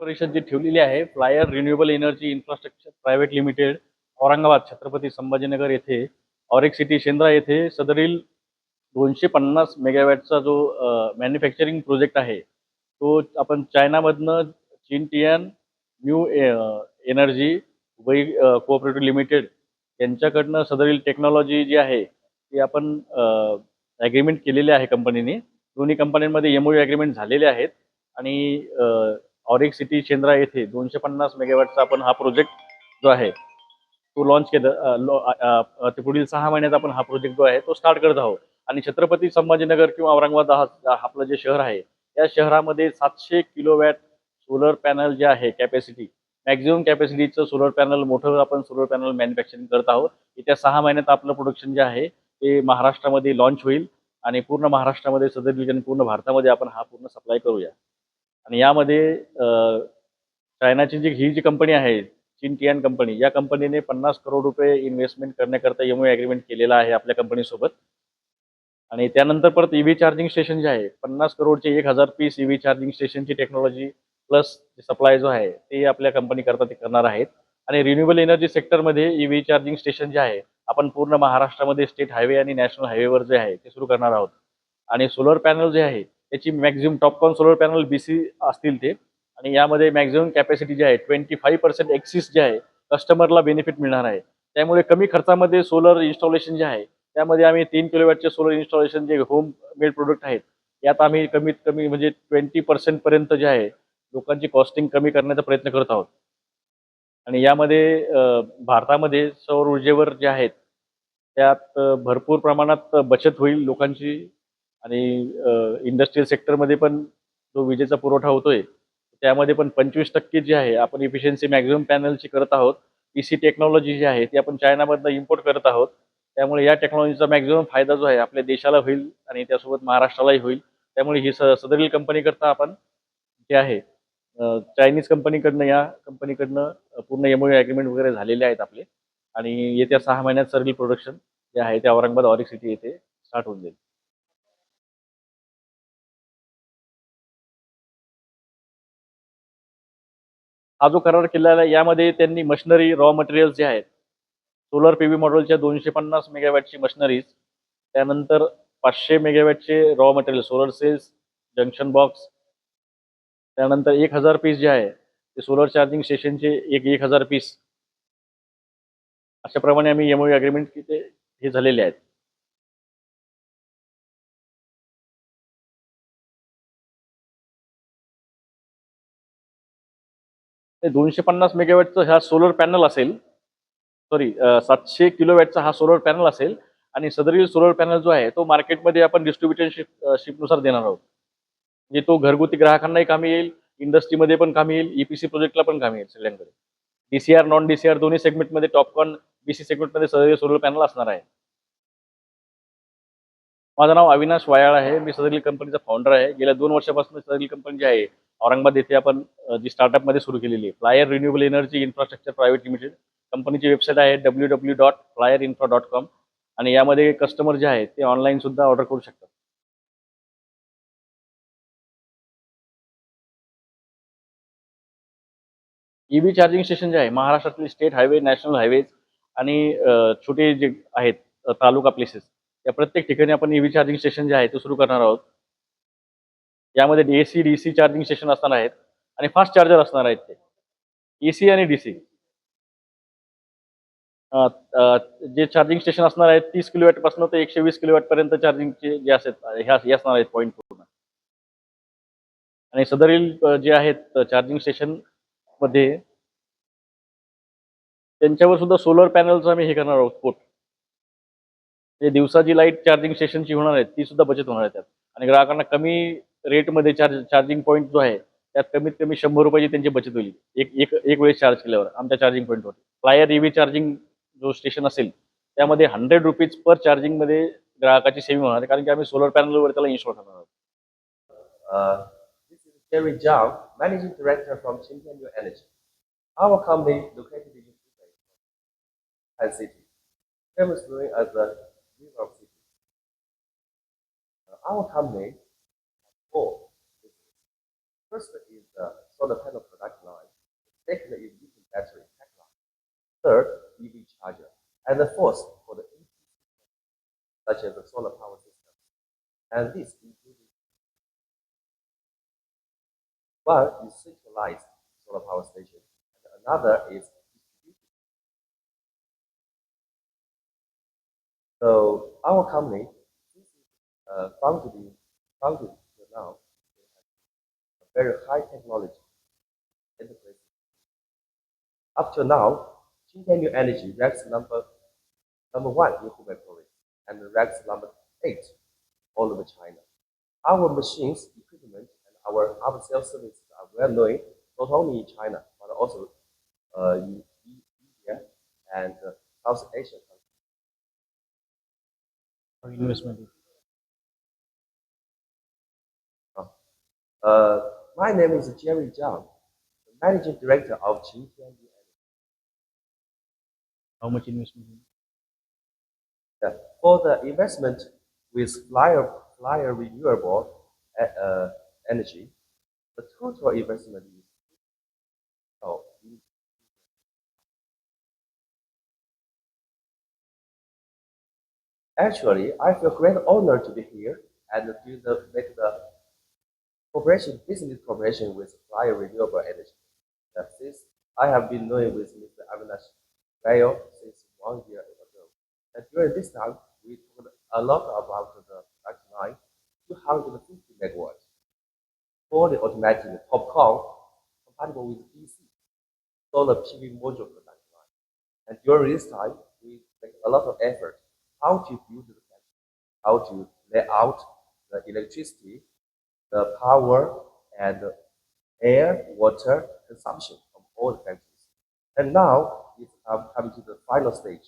परिषद जी ठेवलेली आहे Flyer renewable energy infrastructure private limited Aurangabad Chhatrapati Sambhajinagar येथे ऑरेक सिटी शेंद्रा येथे सदरील दोनशे पन्नास मेगावॅटचा जो मॅन्युफॅक्चरिंग प्रोजेक्ट आहे तो आपण चायनामधनं चिनटियान न्यू एनर्जी वै कोऑपरेटिव्ह लिमिटेड यांच्याकडनं सदरील टेक्नॉलॉजी जी आहे ती आपण ॲग्रीमेंट केलेली आहे कंपनीने. दोन्ही कंपन्यांमध्ये एम ॲग्रीमेंट झालेले आहेत आणि ऑरिक सिटी शेंद्रा येथे दोनशे पन्नास मेगावॅटचा आपण हा प्रोजेक्ट जो आहे तो लॉन्च केलं ते पुढील सहा महिन्यात आपण हा प्रोजेक्ट जो आहे तो स्टार्ट करत आहोत. आणि छत्रपती संभाजीनगर किंवा औरंगाबाद हा हा आपलं जे शहर आहे या शहरामध्ये सातशे किलोवॅट सोलर पॅनल जे आहे कॅपॅसिटी मॅक्झिमम कॅपॅसिटीचं सोलर पॅनल मोठं आपण सोलर पॅनल मॅन्युफॅक्चरिंग करत आहोत. येत्या सहा महिन्यात आपलं प्रोडक्शन जे आहे ते महाराष्ट्रामध्ये लॉन्च होईल आणि पूर्ण महाराष्ट्रामध्ये सदर रिजन पूर्ण भारतामध्ये आपण हा पूर्ण सप्लाय करूया. आणि यामध्ये चायनाची जी ही जी कंपनी आहे चीन टियान कंपनी या कंपनीने पन्नास करोड रुपये इन्व्हेस्टमेंट करण्याकरता एम ॲग्रीमेंट केलेला आहे आपल्या कंपनीसोबत. आणि त्यानंतर परत ई व्ही चार्जिंग स्टेशन जे आहे पन्नास करोडचे एक हजार पीस ई व्ही चार्जिंग स्टेशनची टेक्नॉलॉजी प्लस सप्लाय जो आहे ते आपल्या कंपनी करता ते करणार आहेत. आणि रिन्युएबल एनर्जी सेक्टरमध्ये ई व्ही चार्जिंग स्टेशन जे आहे आपण पूर्ण महाराष्ट्रामध्ये स्टेट हायवे आणि नॅशनल हायवेवर जे आहे ते सुरू करणार आहोत. आणि सोलर पॅनल जे आहे त्याची maximum Topcon solar panel B C असतील ते. आणि यामध्ये मॅक्झिमम कॅपॅसिटी जी आहे ट्वेंटी फाईव्ह पर्सेंट एक्सिस जे आहे कस्टमरला बेनिफिट मिळणार आहे. त्यामुळे कमी खर्चामध्ये सोलर इन्स्टॉलेशन जे आहे त्यामध्ये आम्ही तीन किलोवॅटचे सोलर इन्स्टॉलेशन जे होम मेड प्रोडक्ट आहेत यात आम्ही कमीत कमी म्हणजे ट्वेंटी पर्सेंटपर्यंत जे आहे लोकांची कॉस्टिंग कमी करण्याचा प्रयत्न करत आहोत. आणि यामध्ये भारतामध्ये सौर ऊर्जेवर जे आहेत त्यात भरपूर प्रमाणात बचत होईल लोकांची. आणि इंडस्ट्रीयल सेक्टरमध्ये पण जो विजेचा पुरवठा होतोय त्यामध्ये पण पंचवीस टक्के जे आहे आपण इफिशियन्सी मॅक्झिमम पॅनलची करत आहोत. ई सी टेक्नॉलॉजी जी आहे ती आपण चायनामधनं इम्पोर्ट करत आहोत. त्यामुळे या टेक्नॉलॉजीचा मॅक्झिमम फायदा जो आहे आपल्या देशाला होईल आणि त्यासोबत महाराष्ट्रालाही होईल. त्यामुळे ही स सदरील कंपनीकरता आपण जे आहे चायनीज कंपनीकडनं या कंपनीकडनं पूर्ण एम ॲग्रीमेंट वगैरे झालेले आहेत आपले. आणि येत्या सहा महिन्यात सदरील प्रोडक्शन जे आहे ते औरंगाबाद ऑरिक सिटी येथे स्टार्ट होऊन जाईल. हा जो करार केलेला आहे यामध्ये त्यांनी मशिनरी रॉ मटेरियल्स जे आहेत सोलर पी व्ही मॉडेलच्या दोनशे पन्नास मेगावॅटची मशिनरीज त्यानंतर पाचशे मेगावॅटचे raw material solar cells junction box त्यानंतर एक हजार पीस जे आहे ते सोलर चार्जिंग स्टेशनचे एक एक हजार पीस अशाप्रमाणे आम्ही एमओ अग्रीमेंट ते हे झालेले आहेत. दोनशे पन्नास मेगावॅटचं हा सोलर पॅनल असेल. सॉरी सातशे किलोवॅटचा हा सोलर पॅनल असेल आणि सदरील सोलर पॅनल जो आहे तो मार्केटमध्ये आपण डिस्ट्रीब्युटरशिप शिपनुसार देणार आहोत. म्हणजे तो घरगुती ग्राहकांनाही कामी येईल इंडस्ट्रीमध्ये पण कामी येईल ईपीसी प्रोजेक्टला पण कामी येईल सगळ्यांकडे. डीसीआर नॉन डीसीआर दोन्ही सेगमेंटमध्ये टॉपकॉन बीसी सेगमेंटमध्ये सदरील सोलर पॅनल असणार आहे. माझं नाव अविनाश वायाळ आहे. मी सदरील कंपनीचा फाउंडर आहे. गेल्या दोन वर्षापासून सदरील कंपनी जी आहे औरंगाबाद येथे आपण जी स्टार्टअपमध्ये सुरू केलेली आहे. Flyer renewable energy infrastructure private limited कंपनीची वेबसाईट आहे W W dot Flyer infra dot com आणि यामध्ये कस्टमर जे आहेत ते ऑनलाईन सुद्धा ऑर्डर करू शकतात. ईव्ही चार्जिंग स्टेशन जे आहे महाराष्ट्रातील स्टेट हायवे नॅशनल हायवेज आणि छोटे जे आहेत तालुका प्लेसेस या प्रत्येक ठिकाणी आपण ईव्ही चार्जिंग स्टेशन जे आहे ते सुरू करणार आहोत. यामध्ये AC D C charging station असणार आहेत आणि फास्ट चार्जर असणार आहेत ते. एसी आणि डी सी जे चार्जिंग स्टेशन असणार आहेत तीस किलोवॅटपासून ते एकशे वीस किलोवॅट पर्यंत चार्जिंगचे जे असतात हे असणार आहेत पॉईंट पूर्ण. आणि सदरील जे आहेत चार्जिंग स्टेशनमध्ये त्यांच्यावर सुद्धा सोलर पॅनलचं आम्ही हे करणार आहोत पोट म्हणजे दिवसाची लाइट चार्जिंग स्टेशनची होणार आहे ती सुद्धा बचत होणार आहे त्यात. आणि ग्राहकांना कमी रेटमध्ये चार्ज चार्जिंग पॉईंट जो आहे त्यात कमीत कमी शंभर रुपयाची त्यांची बचत होईल. एक एक एक वेळेस चार्ज केल्यावर आमच्या चार्जिंग पॉईंटवर फ्लायर ईव्ही चार्जिंग जो स्टेशन असेल त्यामध्ये हंड्रेड रुपीज पर चार्जिंगमध्ये ग्राहकाची सेविंग होणार आहे कारण की आम्ही सोलर पॅनलवर त्याला इन्स्टॉल करणार आहोत. Uh, this Managing Director from New Energy. Our company located in Hubei, City, famous known as the River City. Uh, our company has four businesses. First is uh, the solar panel product line. Second is lithium battery tech line. Third, EV charger. And the fourth for the EV such as the solar power system. And this includes one is centralized solar power station, and another is So our company uh, founded founded now a very high technology enterprise. Up to now, Xinjiang New Energy ranks number number one in Hubei province and ranks number eight all over China. Our machines, equipment, and our after sales services are well known not only in China but also uh, in in India and uh, South Asia investment? Uh, my name is Jerry Zhang, the managing director of Qin How much investment? Yeah. For the investment with Flyer, Flyer Renewable uh, uh Energy, the total investment Actually, I feel great honor to be here and do the make the cooperation business cooperation with Flyer Renewable Energy. Uh, since I have been knowing with Mr. Avinash Gayo since one year ago. And during this time, we talked a lot about the production line, 250 megawatts, fully automatic TOPCon, compatible with DC, solar PV module production line. And during this time, we make a lot of effort how to build the factory, how to lay out the electricity, the power, and air, water consumption of all the factories. And now it's um, coming to the final stage.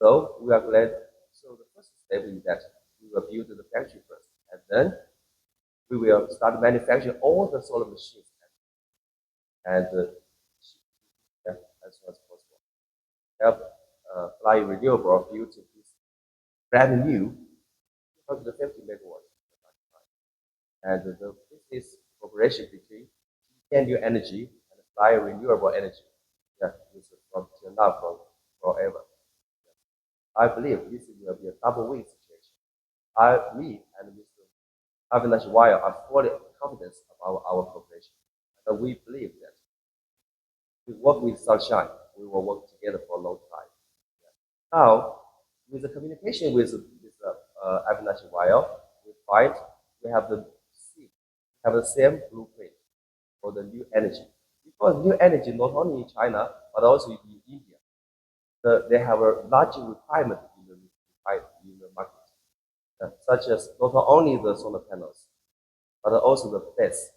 So we are glad. So the first step is that we will build the factory first, and then we will start manufacturing all the solar machines and uh, yeah, as soon as possible. Help uh, Renewable build this brand new 250 megawatts. And the business cooperation between New Energy and Fly Renewable Energy yeah, is from till now for forever. I believe this will be a double win situation. I, me, and Mr. Avinash Wire are fully confident about our cooperation. And we believe that we work with Sunshine, we will work together for a long time. Yeah. Now, with the communication with Mr. Uh, Avinash Wire, we find we have the have the same blueprint for the new energy because new energy not only in China but also in India, the, they have a large requirement in the, in the market, uh, such as not only the solar panels, but also the BESS,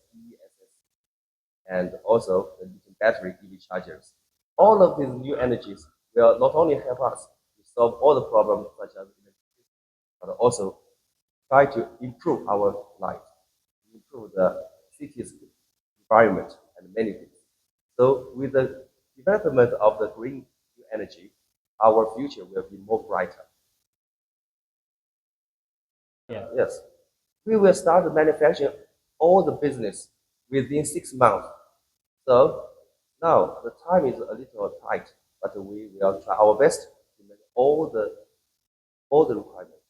and also the battery EV chargers. All of these new energies will not only help us solve all the problems such as but also try to improve our life, improve the city's environment and many things. So with the development of the green energy, our future will be more brighter. Yeah. Yes. We will start manufacturing all the business within six months. So now the time is a little tight, but we will try our best all the all the requirements.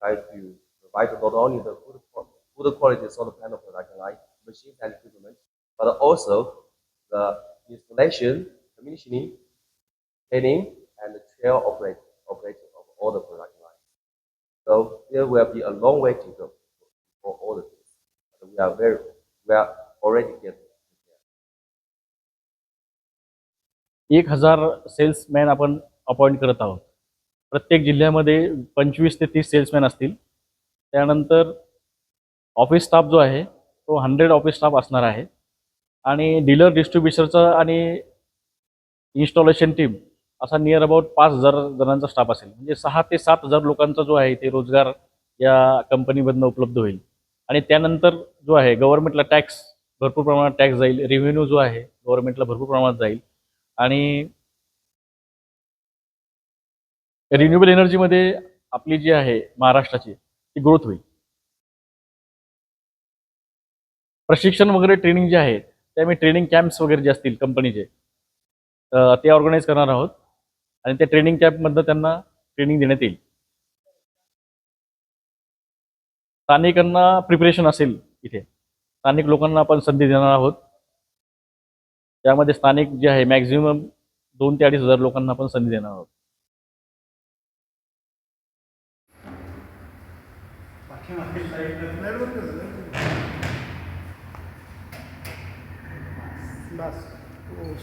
Try to provide not only the good, qual- good quality solar panel production line, machines and equipment, but also the installation, commissioning, training, and the trail operate, operating of all the production lines. So there will be a long way to go for all the things. But we are very, we are already getting there. एक हजार salesman आपण appoint करत आहोत प्रत्येक जिल्ह्यामध्ये पंचवीस ते तीस सेल्समॅन असतील. त्यानंतर ऑफिस स्टाफ जो आहे तो हंड्रेड ऑफिस स्टाफ असणार आहे. आणि डीलर डिस्ट्रीब्युशनचा आणि इन्स्टॉलेशन टीम असा नियर अबाउट पाच हजार जणांचा स्टाफ असेल. म्हणजे सहा ते सात हजार लोकांचा जो आहे ते रोजगार या कंपनीमधनं उपलब्ध होईल. आणि त्यानंतर जो आहे गव्हर्नमेंटला टॅक्स भरपूर प्रमाणात टॅक्स जाईल. रेव्हेन्यू जो आहे गव्हर्नमेंटला भरपूर प्रमाणात जाईल. आणि रिन्युएबल एनर्जीमध्ये आपली जी आहे महाराष्ट्राची ती ग्रोथ होईल. प्रशिक्षण वगैरे ट्रेनिंग जे आहे ते आम्ही ट्रेनिंग कॅम्प्स वगैरे जे असतील कंपनीचे ते ऑर्गनाईज करणार आहोत. आणि त्या ट्रेनिंग कॅम्पमधनं त्यांना ट्रेनिंग देण्यात येईल. स्थानिकांना प्रिपरेशन असेल इथे. स्थानिक लोकांना आपण संधी देणार आहोत. त्यामध्ये स्थानिक जे आहे मॅक्झिमम दोन ते अडीच हजार लोकांना आपण संधी देणार आहोत.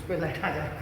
未来差点。